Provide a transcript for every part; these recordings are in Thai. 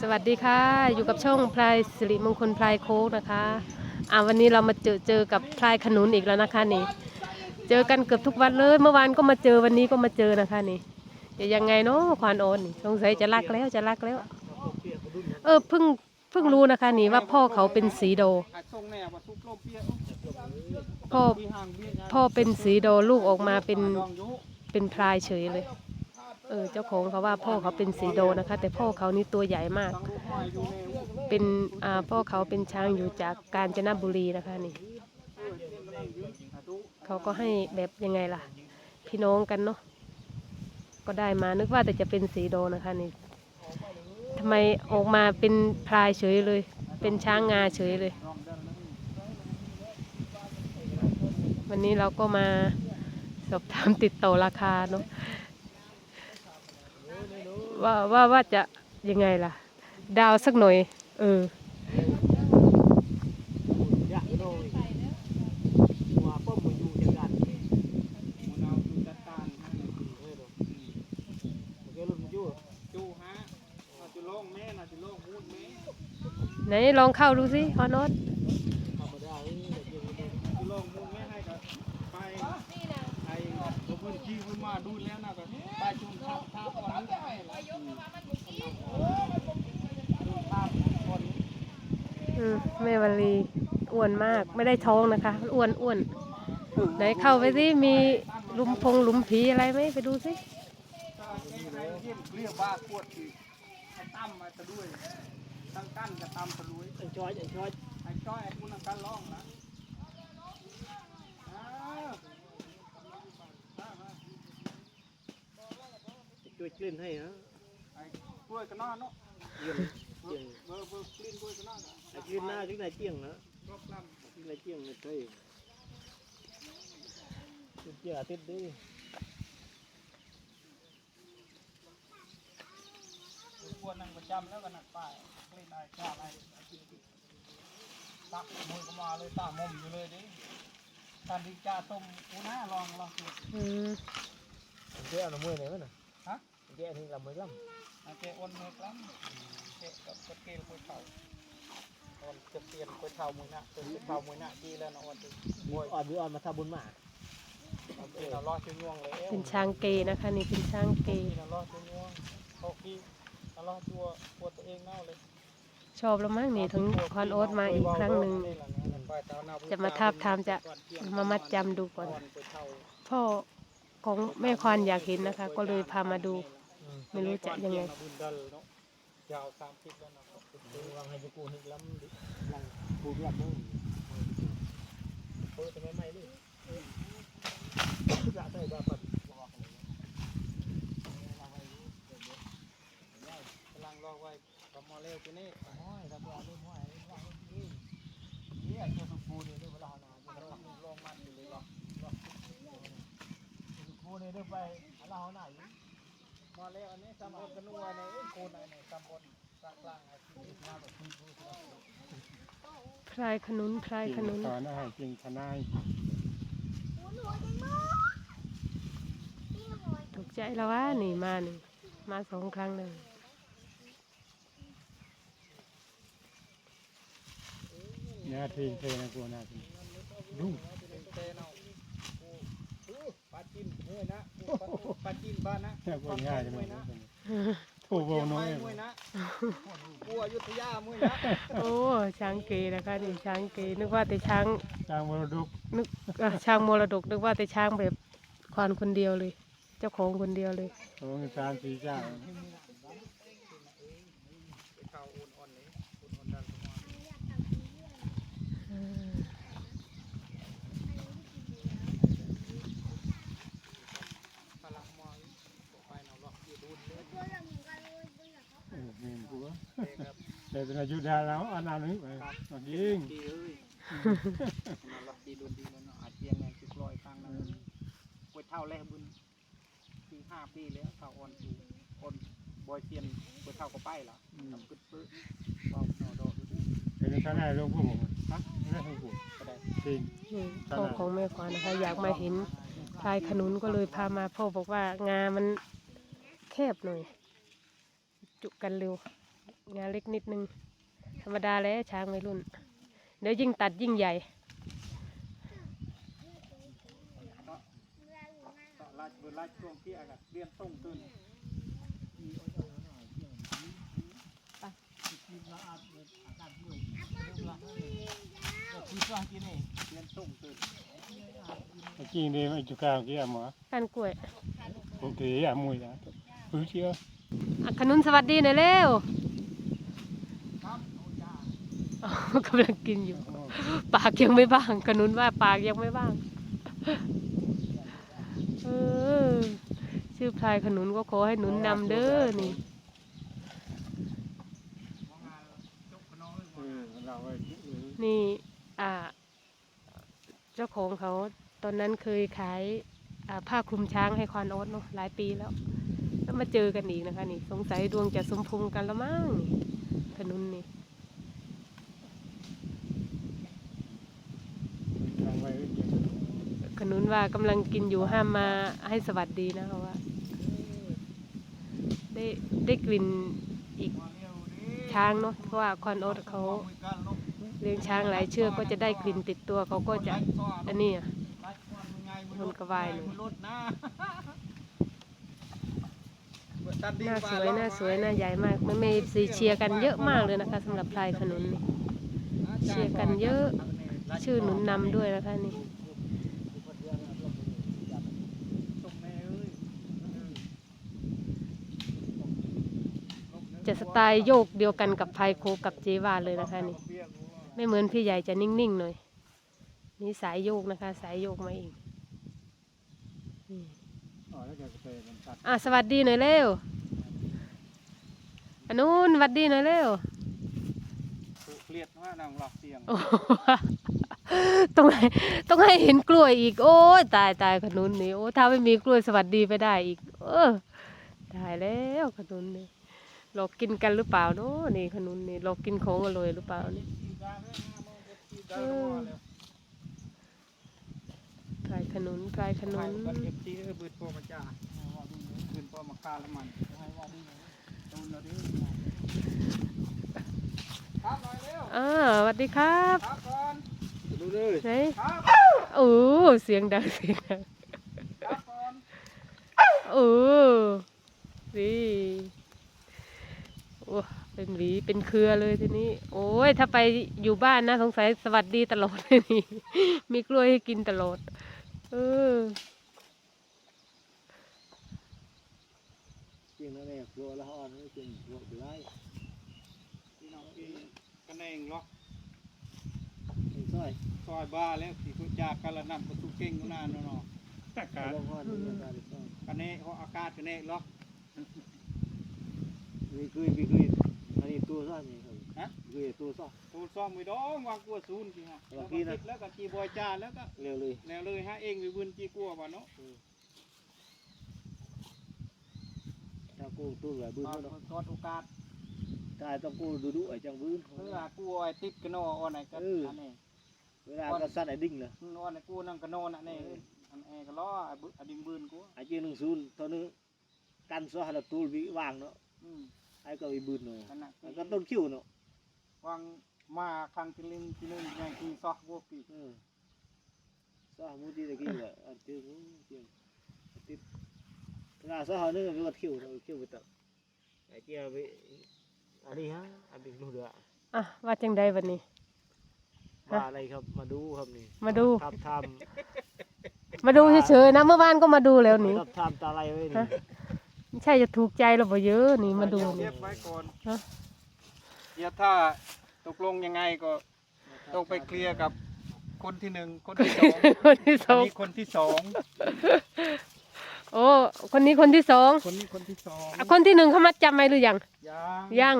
สวัสดีค่ะ อยู่กับช่องพลายสิริมงคลพลายโค้กนะคะอ่าวันนี้เรามาเจอเจอกับพลายขนุนอีกแล้วนะคะนี่ เจอกันเกือบทุกวันเลย เมื่อวานก็มาเจอวันนี้ก็มาเจอนะคะนี่จะยังไงเนาะควานโอนสงสัยจะรักแล้วจะรักแล้ว เออเพิ่งเพิ่งรู้นะคะนี่ว่าพ่อเขาเป็นสีโด พ่อพ่อเป็นสีโดลูกออกมาเป็นเป็นพลายเฉยเลย ออเจ้าของเขาว่าพ่อเขาเป็นสีโดนะคะ แต่พ่อเขานี่ตัวใหญ่มาก เป็นอ่าพ่อเขาเป็นช้างอยู่จากกาญจนบุรีนะคะนี่เขาก็ให้แบบยังไงล่ะ พี่น้องกันเนาะก็ได้มานึกว่าแต่จะเป็นสีโดนะคะนี่ทำไมออกมาเป็นพลายเฉยเลย เป็นช้างงาเฉยเลย วันนี้เราก็มาสอบถามติดต่อราคาเนาะ ว่าว่าว่าจะยังไงล่ะ ดาวสักหน่อย เอออยากโดยหัวป้อมมาอยู่ แม่วลีอ้วนมากไม่ได้ท้องนะคะ อ้วนอ้วนไหนเข้าไปสิมีหลุมพงหลุมผีอะไรไหมไปดูสิถ้าไอ้ไอ้เยี่ยมเรียบบ้าปวดอีกไอ้ตั้มมาตะด้วยตั้งกั้นกับตั้มตะลุยไอ้ช้อยไอ้ช้อยไอ้จ้อยไอ้คุณนังกันร้องนะอ้าวช่วยกลิ่นให้ฮะไอ้กล้วยกันนอนเนาะเยี่ยมเจียงเบอร์เบอร์กลิ้นกล้วยกันนอน อะไอ้กลิ่นหน้าจังไหนเจียงนะรอบลจังไหนเจียงเลยเฮ้ยเจียติดดิำกล้วยนั่งประจำแล้วก็นักป้ายกลิ้นไอ้ชาอะไรตักมือก็มาเลยตามุมอยู่เลยดิการดีจ้าต้มกูน่าลองลองดูอืมเจ้าหน้ามือไหนวะน่ะฮะเจ้าที่ลำมือลไอ้เจ้อ้นมือกล้ำเจ้กับกระเกลกล้วยเข่า ตอนจะเปลี่ยนกล้วยเข่ามือหน้าเป็นกล้วยเข่ามือหน้าดีแล้วนะวันที่ำมีอ่อนมีอ่อนมาทำบุญมาเอาเป็นเราลอดชิ้นยวงเลยเป็นช้างเกย์นะคะ นี่เป็นช้างเกย์กินเราลอดชิ้นยวงโอเคเราลอดตัวปวดตัวเองเน่าเลยชอบแล้วมั้งนี่ถึงควานโอ๊ตมาอีกครั้งหนึ่งจะมาทาบทามจะมามัดจำดูก่อน พ่อของแม่ควานอยากเห็นนะคะ ก็เลยพามาดู ไม่รู้จะยังไง ยาวสามสิบแล้วนะครับวางให้จะกูให้ล้ำดิลังกูกลับมือเปิดทำไมไม่ดิจะได้บ้าปัดกำลังรอไว้กับมอเร็วตัวนี้ห้อยทำลายไม่ห้อยไม่ห้อยนี่นี่ไอ้ตัวสุกูนี่ด้วยเวลาหนามันลงลงมันอยู่เลยหรอสุกูนี่ด้วยไปเราหนาอยู่มอเร็วอันนี้ตำบลกันนัวในโคนในตำบลกลางกลางไอ้ที่หน้าแบบคุณผู้ชมพลายขนุนพลายขนุนสอนอาหารจริงทนายถูกใจแล้วว่านี่มานี่มาสองครั้งเลยเนี่ยทีเทนะกูนาทีดุ้งเตนเอาปลาจิ้มมวยนะปลาจิ้มบ้านนะเนี่ยกูง่ายจังเลย นะถูกโบน้อยมวยนะกูอยุธยามวยนะโอ้ช้างเกย์นะคะนี่ช้างเกย์นึกว่าแต่ช้างจางมรดกนึกอะช้างมรดกนึกว่าแต่ช้างแบบควานคนเดียวเลย เจ้าของคนเดียวเลยสองสามสี่เจ้า ข้าวอุ่นอ่อนเลยอุ่นอ่อนดันสมองพลังมอยไปเนาะหรอกอยู่ดูนเลย เออเมนกูว่า เด็ก ครับแต่เป็นอายุดาแล้วอันนั้นนึกไปยิงดีเอ้ยนอนหลับดีดูดีแล้วเนาะอาเจียนแรงสิบร้อยครั้งนะปวดเท่าแรกบุญสี่ห้าปีแล้วเท่าอ่อนอยู่อ่อนบอยเซียนปวดเท่าก็ไปละทำกึดปื้อเบาหนอดอกดูดิเป็นทนายลงพวกผมฮะไม่ได้ให้กูก็ได้จริงนี่พ่อของแม่ควานนะคะ อยากมาเห็นพลายขนุนก็เลยพามาพ่อบอกว่างามันแคบหน่อย จุกันเร็ว งานเล็กนิดนึง ธรรมดาแล้วช้างวัยรุ่น เดี๋ยวยิ่งตัดยิ่งใหญ่ก็ลาดเวลาช่วงที่อากาศเรียนส่งขึ้นกินละอาดเลยอากาศด้วยเรื่องละนี่ก็คือว่ากินนี่เรียนส่งขึ้นเมื่อกี้นี่ไอ้จุกาวกี้อะหมอการกล้วยปกติอะมุยอะพื้นเชื่ออะขนุนสวัสดีหน่อยเร็วอ๋อ กำลังกินอยู่ ปากยังไม่บ้างขนุนว่าปากยังไม่บ้างเออชื่อพลายขนุนก็ขอให้หนุนนำเด้อนี่เออเราไอ้เออนี่อ่า เจ้าของเขาตอนนั้นเคยขายอ่าผ้าคลุมช้างให้ควานโอ๊ตเนาะหลายปีแล้ว แล้วมาเจอกันอีกนะคะ นี่ สงสัยดวงจะสมพงษ์กันแล้วมั้งนี่ขนุนนี่ ทางไว้เกี่ยว ข นุนว่ากำลังกินอยู่ห้ามมาให้สวัสดีนะเพราะว่า ได้ได้กลิ่นอีกช้างเนาะเพราะว่าควานโอ๊ตเขาเลี้ยงช้างหลายเชือกก็จะได้กลิ่นติดตัวเขาก็จะอันนี้อะมันก็วายเลยนะหน้าสวยหน้าสวยหน้าใหญ่มากไม่ไม่ซีเชียร์กันเยอะมากเลยนะคะสำหรับพลายขนุนเชียร์กันเยอะชื่อหนุนนำด้วยนะคะนี่ ส่งแม่เอ้ย จะสไตล์โยกเดียวกันกับพลายโคกับเจวาเลยนะคะนี่ ไม่เหมือนพี่ใหญ่จะนิ่งๆหน่อยนี่สายโยกนะคะ สายโยกมาเองนี่อ๋อแล้วแกก็ไปมันตัดอะสวัสดีหน่อยเร็วอันนู้นสวัสดีหน่อยเร็วเครียดว่านางหลอกเสียงโอ้โหต้องให้ต้องให้เห็นกล้วยอีก โอ้ยตายตายขนุนนี่โอ้ถ้าไม่มีกล้วยสวัสดีไปได้อีก เออตายแล้วขนุนนี่ หลอกกินกันหรือเปล่าเนาะนี่ขนุนนี่หลอกกินของอร่อยหรือเปล่านี่เออพลายขนุนพลายขนุไปนกันเอฟซีเออบืดโปรมาจ้าบืดโปรมาคาละมันให้ว่าดีนะตูนเราดิครับหน่อยเร็วอ่าสวัสดีครับครับก่อนดูเลยไหนครับโอ้เสียงดังเสียงดังครับก่อนโอ้นี่ โอ้เป็นหวีเป็นเครือเลยทีนี้ โอ้ย ถ้าไปอยู่บ้านนะสงสัยสวัสดีตลอดเลยนี่มีกล้วยให้กินตลอด เออจริงนะเนี่ยกลัวละอ่อนไม่จริงกลัวไปไล่พี่น้องพี่กันเองล็อกไอ้สร้อยซอยบ้าแล้วที่พูดจากกันละนั่นประตูเก่งกูนานเนาะอากาศละอ่อนนี่การสร้อยกันเน่เขาอากาศกันเน่ล็อก นี่คือพี่คืออันนี้ตัวซ่อนนี่ครับฮะ คือตัวซ่อนตูซ่อมไว้ดองวางกลัวซูนพี่ฮะแล้แล้ววพี่ก็นะติดแล้วก็จีบอยจ้าแล้วก็เร็วเลย แนวเลยฮะเองวิบุญจีกลัวบ่เนาะถ้ากูตัวแบบบื้นตอนเนาะทอดโอกาสตายต้องกูดูดูไอ้จังบื้น เพื่อกลัวไอ้ติดกันโนอ่อนไหนก็เอออั อันนี้เวลาก็สั้นไอ้ดิ่งเลยนอนไอ้กูนั่งกันโนน่ะนี่อันแอก็ล้อไอ้บึไอ้ดิงบืนกูไอ้เจียหนึ่งศูนตอนนึงกันซ้อให้เราตูวิวางเนาะ อืม ไอ้ก็วิบืนเนาะกันน่ะไอ้ก็ต้นคิ้วเนาะวางมาคังกิลิงกิลิงยังกีซอกบัวปีเออซ้อมูดีตะกี้เลยอันเจียงเจียงติดเวลาซ้อเขานึงก็คิ้วเนาะคิ้วไปตัดไอ้เจียไปอันนี้ฮะอันนี้รู้เด้ออะว่าจังใดวันนี้ว่าอะไรครับมาดูครับนี่มาดูทำทมาดูเฉยๆนะเมื่อวานก็มาดูแล้วำนี่ครับทำตาอะไรไว้นี่ฮะ ไม่ใช่จะถูกใจเราบ่เยอะนี่มาดูเรีนี่ยบไว้ก่อนฮะ เดี๋ยวถ้าตกลงยังไงก็ต้องไปเคลียร์กับคนที่หนึ่งคนที่สองคนที่สอันองนี้คนที่สองโอ้คนนี้คนที่สองคนนี้คนที่สองอะคนที่หนึ่งเขามัดจำไหมหรือยังยังยัง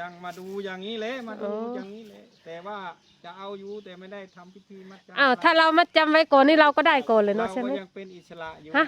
ยังมาดูอย่างนี้เลยมาดูอ๋ออ อย่างนี้เลยแต่ว่าจะเอาอยู่แต่ไม่ได้ทำพิธีมัดจำอ้าวถ้าเรามัดจำไว้ก่อนนี่เราก็ได้ก่อนเลยเนาะเราใช่ไหมก็ยังเป็นอิสระอยู่ฮะ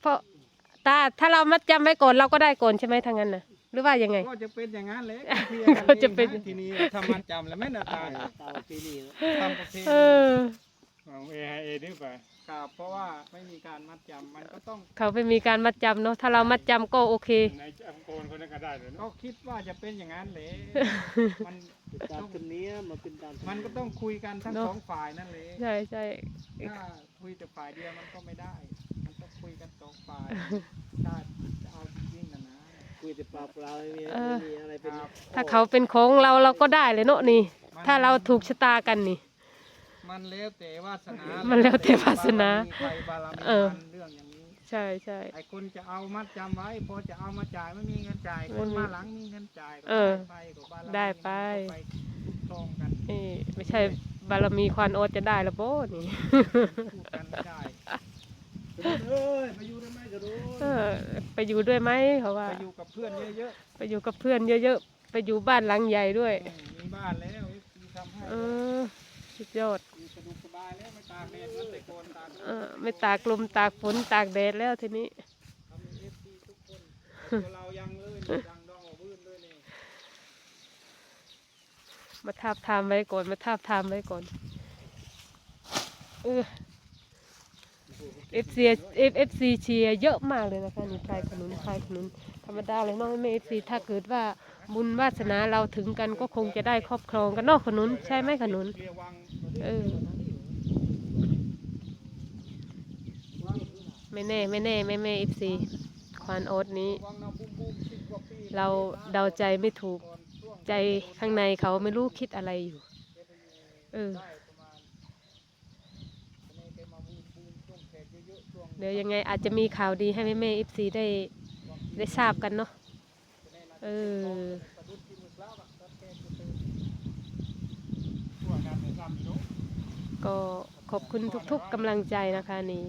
เพราะ ตาถ้าเรามัดจำไว้ก่อนเราก็ได้ก่อนใช่ไหมทางนั้นนะหรือว่ายังไง ก็จะเป็นอย่างนั้นแหละเคลียก็จะเป็นองทีนี้ทำมัดจำแล้วไม่น่าตายตามปีนี้เนาะทำประเพณีเออเอาเอไอเอนี่ไปครับเพราะว่าไม่มีการมัดจำมันก็ต้องเขาไม่มีการมัดจำเนาะถ้าเรามัดจำก็โอเคไหนจะอังโกนคนคนนั้นก็ได้เลยก็เนาะคิดว่าจะเป็นอย่างนั้นแหละมันเป็นตามธรรมเนียมมันเป็นตามธรรมันก็ต้องคุยกันทั้งสองฝ่ายนั่นแหละใช่ใช่ถ้าคุยแต่ฝ่ายเดียวมันก็ไม่ได้มันต้อง คุยกันสองฝ่ายถ้าจะเอาจริงๆนะนะคุยแต่ปากเปล่าไม่มีไม่มีอะไรเป็นครับถ้าเขาเป็นของเราเราก็ได้เลยเนาะนี่มันถ้าเราถูกชะตากันนี่ มันแล้วแต่วาสนา มัมันแล้วแต่วาสนาใครบารมีเออ มันเรื่องอย่างนี้ ใช่ใช่ ไอ้คนจะเอามัดจำไว้ พอจะเอามาจ่ายไม่มีเงินจ่ายไม่คนมีมาหลังมีเงินจ่ายก็เออได้ไปก็บารมีได้ไปมันก็ไปครองกันนี่ไม่ใช่บารมีควานโอดจะได้ละโบนี่พูดกันไม่ได้ เอ้ยมาอยู่ได้ไหมกระโดดเออไปอยู่ด้วยไหมเขาว่า ไปอยู่กับเพื่อนเยอะไปอยู่กับเพื่อนเยอะๆ ไปอยู่บ้านหลังใหญ่ด้วยๆอืมมีบ้านแล้วมีทำให้เออ สุดยอด มีสะดวกสบายแล้วไม่ตากแดดเหมือนแต่ก่อนตากเออ ไม่ตากลมตากฝนตากแดดแล้วทีนี้ ทำเอฟซีทุกคนแต่ตัวเรายังเลยนี่ยังดองออกบื้นเลยนี่มาทาบทามไว้ก่อน มาทาบทามไว้ก่อน เออ เอฟซีเอฟเอฟซีเชียร์เยอะมากเลยนะคะนี่พลายขนุนพลายขนุนธรรมดาเลยเนาะไม่เอฟซีถ้าเกิดว่าบุญวาสนาเราถึงกันก็คงจะได้ครอบครองกันเนอกขนุนใช่ไหมขนุนเออไม่แน่ไม่แน่ไม่แม่เอฟซีควานโอ๊ตนี้ เราเดาใจไม่ถูกใจข้างในเขาไม่รู้คิดอะไรอยู่ เออ ดี๋ยวยังไงอาจจะมีข่าวดีให้แม่แม่เอฟซีได้ได้ทราบกันเนาะเออก็ขอบคุณทุกๆกำลังใจนะคะนี่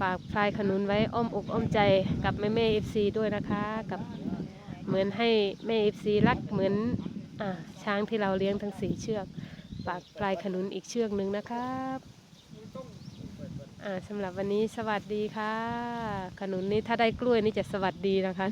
ฝากพลายขนุนไว้อ้อมอกอ้อมใจกับแม่แม่เอฟซีด้วยนะคะ กับเหมือนให้แม่เอฟซีรักเหมือนอ่าช้างที่เราเลี้ยงทั้งสี่เชือกฝากพลายขนุนอีกเชือกหนึ่งนะครับ อ่าสำหรับวันนี้สวัสดีค่ะ ขนุนนี่ถ้าได้กล้วยนี่จะสวัสดีนะคะ